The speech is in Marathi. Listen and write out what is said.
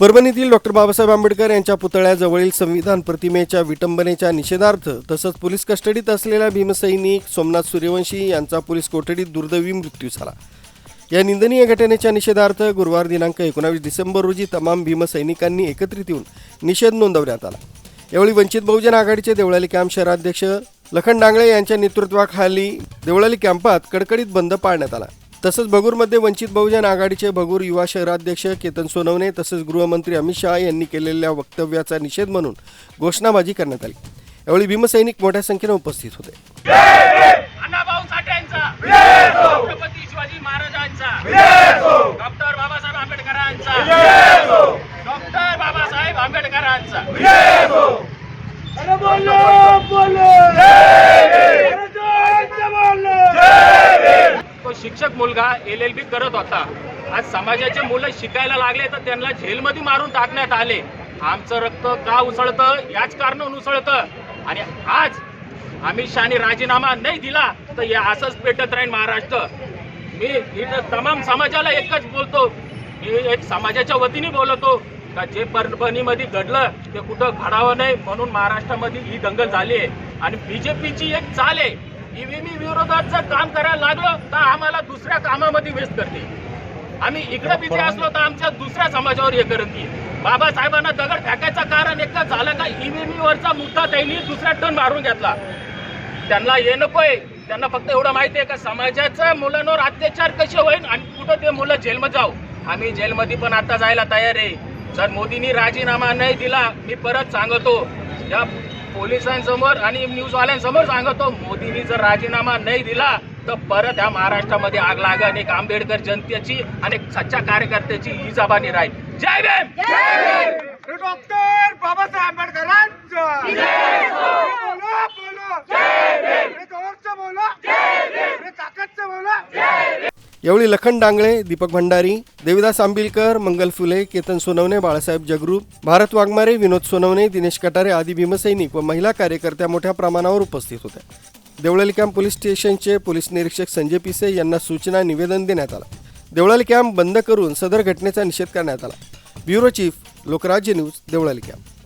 परभणीतील डॉक्टर बाबासाहेब आंबेडकर यांच्या पुतळ्याजवळील संविधान प्रतिमेच्या विटंबनेच्या निषेधार्थ तसंच पोलीस कस्टडीत असलेल्या भीमसैनिक सोमनाथ सूर्यवंशी यांचा पोलीस कोठडीत दुर्दैवी मृत्यू झाला. या निंदनीय घटनेच्या निषेधार्थ गुरुवार दिनांक एकोणावीस डिसेंबर रोजी तमाम भीमसैनिकांनी एकत्रित येऊन निषेध नोंदवण्यात आला. यावेळी वंचित बहुजन आघाडीचे देवळाली कॅम्प शहराध्यक्ष लखन डांगळे यांच्या नेतृत्वाखाली देवळाली कॅम्पात कडकडीत बंद पाळण्यात आला. तसंच भगूरमध्ये वंचित बहुजन आघाडीचे भगूर युवा शहराध्यक्ष केतन सोनवणे तसंच गृहमंत्री अमित शहा यांनी केलेल्या वक्तव्याचा निषेध म्हणून घोषणाबाजी करण्यात आली. यावेळी भीमसैनिक मोठ्या संख्येने उपस्थित होते. डॉक्टर आंबेडकरांचा. डॉक्टर बाबासाहेब आंबेडकरांचा. तो शिक्षक मुलगा एल एल बी करत होता. आज समाजाचे मुलं शिकायला लागले तर त्यांना झेलमध्ये मारून टाकण्यात आले. आमचं रक्त का उसळतं? याच कारण उसळतं. आणि आज अमित शहाने राजीनामा नाही दिला तर हे असंच पेटत राहील महाराष्ट्र. मी इथं तमाम समाजाला एकच बोलतो. मी एक समाजाच्या वतीने बोलतो का जे परभणीमध्ये घडलं ते कुठं घडावं नाही म्हणून महाराष्ट्रामध्ये ही दंगल झाली आहे. आणि बीजेपीची एक चाल आहे. ईव्हीएम विरोधात जर काम करायला लागलो तर आम्हाला दुसऱ्या कामामध्ये व्यस्त करते. आम्ही इकडे बिझी असलो तर आमच्या दुसऱ्या समाजावर हे करत की बाबासाहेबांना दगड फेकायचं कारण एकच झालं का ईव्हीएम वरचा मुद्दा त्यांनी दुसऱ्या टन मारून घेतला. त्यांना हे नकोय. त्यांना फक्त एवढं माहिती आहे का समाजाच्या मुलांवर अत्याचार कसे होईल आणि कुठं ते मुलं जेलमध्ये जाऊ? आम्ही जेलमध्ये पण आता जायला तयार आहे. जर मोदींनी राजीनामा नाही दिला मी परत सांगतो या पोलिसांसमोर आणि न्यूजवाल्यांसमोर सांगतो मोदींनी जर राजीनामा नाही दिला तर परत ह्या महाराष्ट्रामध्ये आग लागन एक आंबेडकर जनतेची आणि सच्चा कार्यकर्त्याची ही जबानी राहील. जय भीम! डॉक्टर बाबासाहेब यावेळी लखन डांगळे दीपक भंडारी देविदास आंबिलकर मंगल फुले केतन सोनवणे बाळासाहेब जगरूप भारत वाघमारे विनोद सोनवणे दिनेश कटारे आदी भीमसैनिक व महिला कार्यकर्त्या मोठ्या प्रमाणावर उपस्थित होत्या. देवळाली कॅम्प पोलीस स्टेशनचे पोलीस निरीक्षक संजय पिसे यांना सूचना निवेदन देण्यात आला. देवळाली कॅम्प बंद करून सदर घटनेचा निषेध करण्यात आला. Bureau chief Lokrajya news Deolali camp.